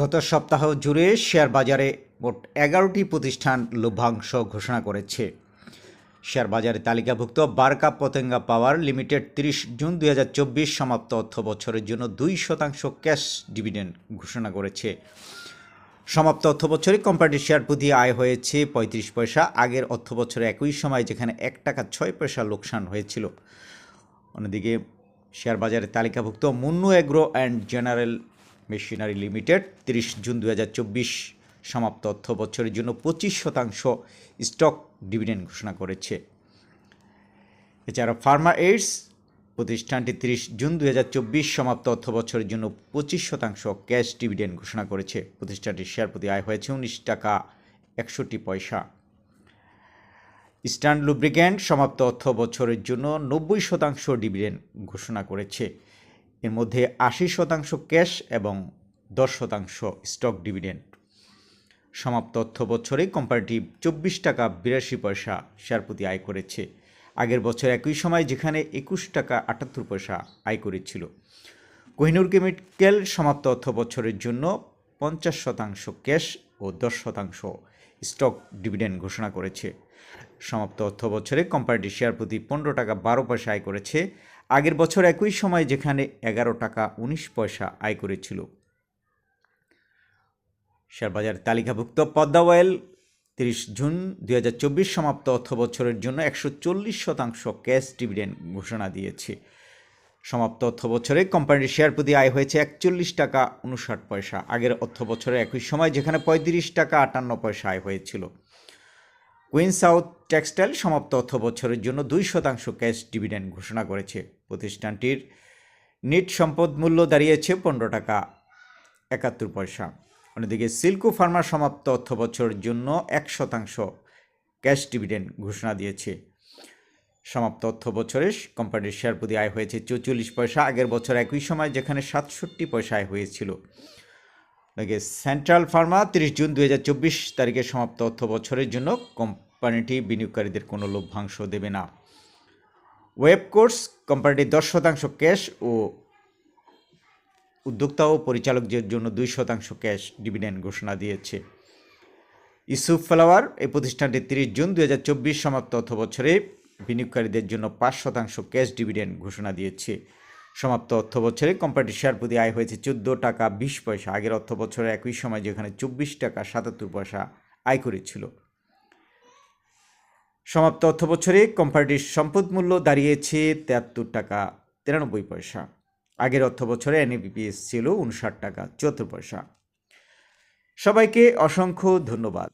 গত সপ্তাহ জুড়ে শেয়ার বাজারে মোট এগারোটি প্রতিষ্ঠান লভ্যাংশ ঘোষণা করেছে। শেয়ার বাজারে তালিকাভুক্ত বারকা পতেঙ্গা পাওয়ার লিমিটেড তিরিশ জুন দু হাজার চব্বিশ সমাপ্ত অর্থ বছরের জন্য দুই শতাংশ ক্যাশ ডিভিডেন্ড ঘোষণা করেছে। সমাপ্ত অর্থ বছরে কোম্পানিটির শেয়ার প্রতি আয় হয়েছে পঁয়ত্রিশ পয়সা, আগের অর্থ বছরে একই সময় যেখানে এক টাকা ছয় পয়সা লোকসান হয়েছিল। অন্যদিকে শেয়ার বাজারে তালিকাভুক্ত Munnu agro and general machinery limited, তিরিশ জুন দু হাজার চব্বিশ সমাপ্ত অর্থ বছরের জন্য পঁচিশ শতাংশ স্টক ডিভিডেন্ড ঘোষণা করেছে। এছাড়া ফার্মা এইডস প্রতিষ্ঠানটি তিরিশ জুন দু হাজার চব্বিশ সমাপ্ত অর্থ বছরের জন্য পঁচিশ শতাংশ ক্যাশ ডিভিডেন্ড ঘোষণা করেছে। প্রতিষ্ঠানটির শেয়ার প্রতি আয় হয়েছে উনিশ টাকা একষট্টি পয়সা। ইস্টার্ন লুব্রিক্যান্ট সমাপ্ত অর্থ বছরের জন্য নব্বই শতাংশ ডিভিডেন্ড ঘোষণা করেছে। এর মধ্যে আশি শতাংশ ক্যাশ এবং দশ শতাংশ স্টক ডিভিডেন্ড। সমাপ্ত অর্থ বছরে কোম্পানিটি চব্বিশ টাকা বিরাশি পয়সা শেয়ার প্রতি আয় করেছে। আগের বছর একই সময় যেখানে একুশ টাকা আটাত্তর পয়সা আয় করেছিল। কোহিনুর কেমিক্যাল সমাপ্ত অর্থ বছরের জন্য পঞ্চাশ শতাংশ ক্যাশ ও দশ শতাংশ স্টক ডিভিডেন্ড ঘোষণা করেছে। সমাপ্ত অর্থ বছরে কোম্পানিটি শেয়ার প্রতি পনেরো টাকা বারো পয়সা আয় করেছে। আগের বছর একই সময় যেখানে এগারো টাকা উনিশ পয়সা আয় করেছিল। শেয়ারবাজার তালিকাভুক্ত পদ্মা অয়েল তিরিশ জুন দু হাজার চব্বিশ সমাপ্ত অর্থ বছরের জন্য একশো চল্লিশ শতাংশ ক্যাশ ডিভিডেন্ড ঘোষণা দিয়েছে। সমাপ্ত অর্থ বছরে কোম্পানির শেয়ার প্রতি আয় হয়েছে একচল্লিশ টাকা উনষাট পয়সা। আগের অর্থ বছরে একই সময় যেখানে পঁয়ত্রিশ টাকা আটান্ন পয়সা আয় হয়েছিল। কুইন সাউথ টেক্সটাইল সমাপ্ত অর্থ বছরের জন্য দুই শতাংশ ক্যাশ ডিভিডেন্ড ঘোষণা করেছে। প্রতিষ্ঠানটির নিট সম্পদ মূল্য দাঁড়িয়েছে পনেরো টাকা একাত্তর পয়সা। অন্যদিকে সিল্কো ফার্মা সমাপ্ত অর্থ বছরের জন্য এক শতাংশ ক্যাশ ডিভিডেন্ড ঘোষণা দিয়েছে। সমাপ্ত অর্থ বছরে কোম্পানির শেয়ার প্রতি আয় হয়েছে চৌচল্লিশ পয়সা, আগের বছর একই সময় যেখানে সাতষট্টি পয়সা আয় হয়েছিল। সেন্ট্রাল ফার্মা তিরিশ জুন দু হাজার চব্বিশ তারিখে সমাপ্ত অর্থ বছরের জন্য কোম্পানিটি বিনিয়োগকারীদের কোনো লভ্যাংশ দেবে না। ওয়েব কোর্স কোম্পানিটি দশ শতাংশ ক্যাশ ও উদ্যোক্তা ও পরিচালকদের জন্য দুই শতাংশ ক্যাশ ডিভিডেন্ড ঘোষণা দিয়েছে। ইসুফ ফ্লাওয়ার এই প্রতিষ্ঠানটি তিরিশ জুন দুই হাজার চব্বিশ সমাপ্ত অর্থ বছরে বিনিয়োগকারীদের জন্য পাঁচ শতাংশ ক্যাশ ডিভিডেন্ড ঘোষণা দিয়েছে। সমাপ্ত অর্থ বছরে কোম্পানিটির শেয়ার প্রতি আয় হয়েছে চোদ্দ টাকা বিশ পয়সা। আগের অর্থ বছরে একই সময় যেখানে চব্বিশ টাকা সাতাত্তর পয়সা আয় করেছিল। সমাপ্ত অর্থ বছরে কোম্পানিটির সম্পদ মূল্য দাঁড়িয়েছে তেয়াত্তর টাকা তিরানব্বই পয়সা। আগের অর্থ বছরে এনএবিপিএস ছিল উনষাট টাকা চুয়াত্তর পয়সা। সবাইকে অসংখ্য ধন্যবাদ।